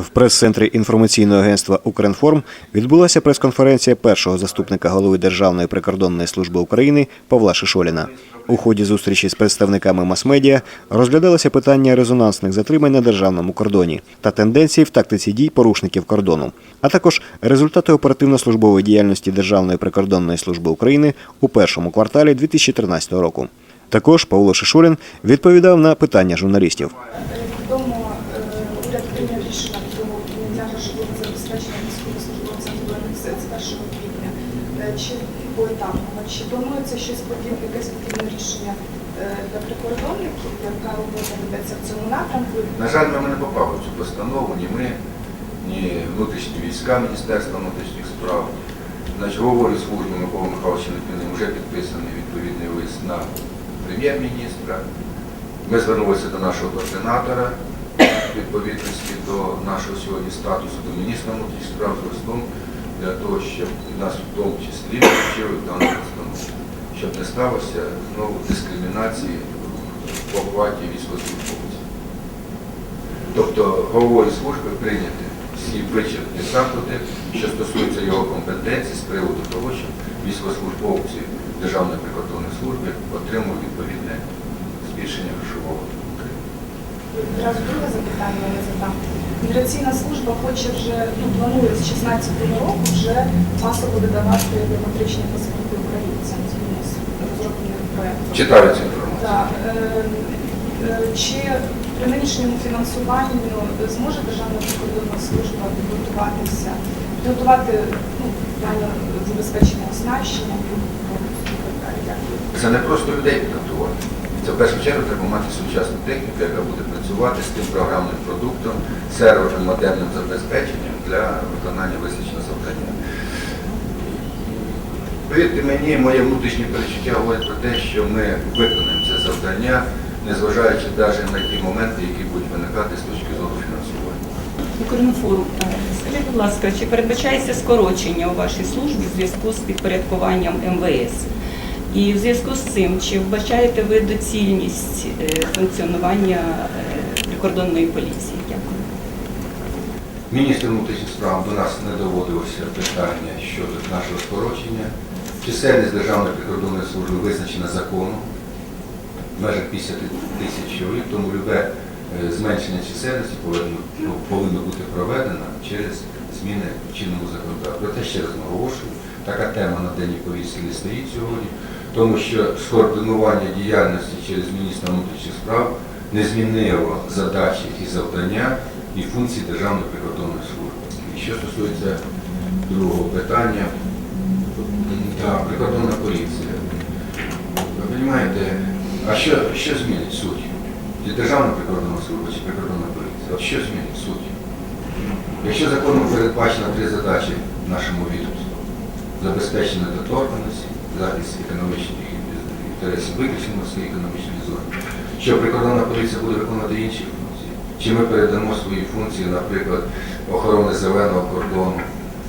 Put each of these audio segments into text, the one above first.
В прес-центрі інформаційного агентства Укрінформ відбулася прес-конференція першого заступника голови Державної прикордонної служби України Павла Шишоліна. У ході зустрічі з представниками мас-медіа розглядалося питання резонансних затримань на державному кордоні та тенденції в тактиці дій порушників кордону, а також результати оперативно-службової діяльності Державної прикордонної служби України у першому кварталі 2013 року. Також Павло Шишулін відповідав на питання журналістів. Відомо, е, уряд прийняв рішення про прийняття грошового забезпечення військовослужбовцям збройних сил з 1 квітня. Е, Чи поетапного, чи планується щось подібне, якесь подібне рішення е, для прикордонників, яка робота ведеться в цьому напрямку? На жаль, ми не попали в цю постанову, ні ми, ні внутрішні війська Міністерства внутрішніх справ. Значить, говорю служби Миколи Михайловича Литвини, вже підписаний відповідний лист на прем'єр-міністра. Ми звернулися до нашого координатора відповідності до нашого сьогодні статусу, до міністра внутрішніх справ з листом для того, щоб нас в тому числі включили в дану постанову, щоб не сталося знову дискримінації в оплаті військовослужбовців. Тобто головою служби прийняти всі вичерпні заходи, що стосуються його компетенції з приводу того, що військовослужбовці Державної прикордонної служби отримують відповідне збільшення грошового. Одразу друге запитання я задам. Міграційна служба хоче вже, ну, планує з 16-го року вже масово видавати біометричні паспорти українцям згідно з розробленим проєктом. Читаю цю інформацію. Так, е, е, Чи при нинішньому фінансуванні зможе Державна прикордонна служба підготуватися, підготувати ну, реально забезпечення оснащення? Це не просто людей підготувати. Це в першу чергу треба мати сучасну техніку, яка буде працювати з тим програмним продуктом, серверним модерним забезпеченням для виконання визначеного завдання. Повірте мені, моє внутрішнє перечуття говорить про те, що ми виконаємо це завдання, незважаючи навіть на ті моменти, які будуть виникати з точки зору фінансування. Укрінформ. Скажіть, будь ласка, чи передбачається скорочення у вашій службі в зв'язку з підпорядкуванням МВС? І в зв'язку з цим, чи вбачаєте ви доцільність е, функціонування е, прикордонної поліції? Дякую. Міністр внутрішніх справ до нас не доводилося питання щодо нашого скорочення. Чисельність Державної прикордонної служби визначена законом межах 50 тисяч чоловік, тому любе е, зменшення чисельності повинно, ну, повинно бути проведено через зміни в чинному законодавстві. Проте ще раз наголошую, така тема на денній повістці не стоїть сьогодні, тому що скоординування діяльності через міністра внутрішніх справ не змінило задачі і завдання і функції Державної прикордонної служби. І що стосується другого питання, так, прикордонна поліція. Ви розумієте, а що, що змінить суть? Чи Державна прикордонна служба, чи прикордонна поліція? Що змінить суть? Якщо законом передбачено три задачі нашому відомстві, забезпечення доторканості, захист економічних інтересів виключно морської економічної зони, що прикордонна поліція буде виконувати інші функції, чи ми передамо свої функції, наприклад, охорони зеленого кордону,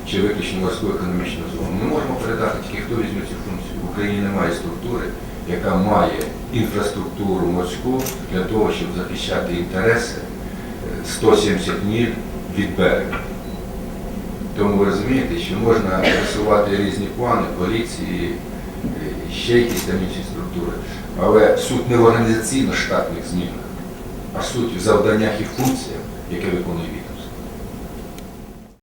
чи виключно морську економічну зону. Ми можемо передати тільки хто візьме цю функцію. В Україні немає структури, яка має інфраструктуру морську для того, щоб захищати інтереси е, 170 міль від берега. Тому ви розумієте, що можна рисувати різні плани поліції, ще якісь там інші структури. Але суть не в організаційно-штатних змінах, а суть в завданнях і функціях, яке виконує відомство.